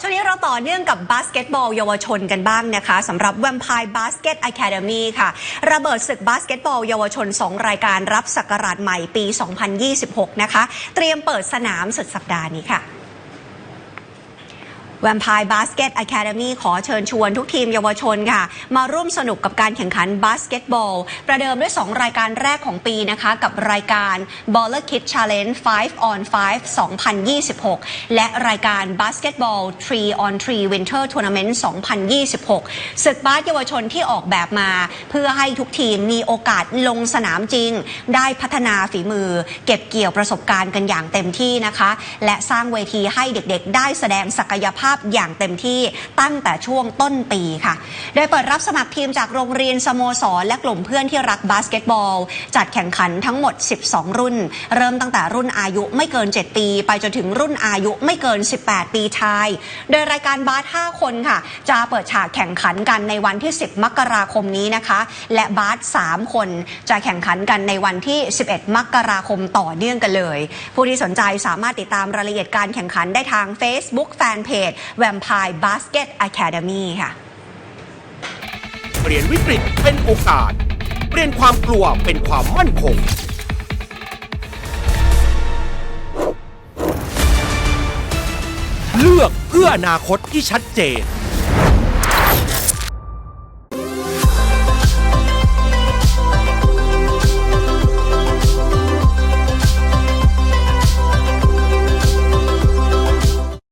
ช่วงนี้เราต่อเนื่องกับบาสเกตบอลเยาวชนกันบ้างนะคะสำหรับ Vampire Basket Academy ค่ะ ระเบิดศึกบาสเกตบอลเยาวชน 2 รายการรับสักราชใหม่ปี 2026 นะคะ เตรียมเปิดสนามสุดสัปดาห์นี้ค่ะ Vampire Basket Academy ขอเชิญชวนทุกทีมเยาวชนค่ะ มาร่วมสนุกกับการแข่งขันบาสเกตบอล ประเดิมด้วย 2 รายการแรกของปีนะคะ กับรายการ Baller Kid Challenge 5 on 5 2026 และรายการ Basketball 3 on 3 Winter Tournament 2026 ศึกบาสเยาวชนที่ออกแบบมา เพื่อให้ทุกทีมมีโอกาสลงสนามจริง ได้พัฒนาฝีมือ เก็บเกี่ยวประสบการณ์กันอย่างเต็มที่นะคะ และสร้างเวทีให้เด็กๆ ได้แสดงศักยภาพาพอย่างเต็มที่ตั้งแต่ช่วงต้นปีค่ะ โดยเปิดรับสมัครทีมจากโรงเรียนสโมสร และกลุ่มเพื่อนที่รักบาสเกตบอล จัดแข่งขันทั้งหมด 12 รุ่น เริ่มตั้งแต่รุ่นอายุไม่เกิน 7 ปี ไปจนถึงรุ่นอายุไม่เกิน 18 ปีชาย โดยรายการบาส5คนค่ะ จะเปิดฉากแข่งขันกันในวันที่ 10 มกราคมนี้นะคะ และบาส3คนจะแข่งขันกันในวันที่ 11 มกราคมต่อเนื่องกันเลย ผู้ที่สนใจสามารถติดตามรายละเอียดการแข่งขันได้ทาง Facebook Fanpage Vampire Basket Academy ค่ะ เปลี่ยนวิกฤตเป็นโอกาส เปลี่ยนความกลัวเป็นความมั่นคง เลือกเพื่ออนาคตที่ชัดเจน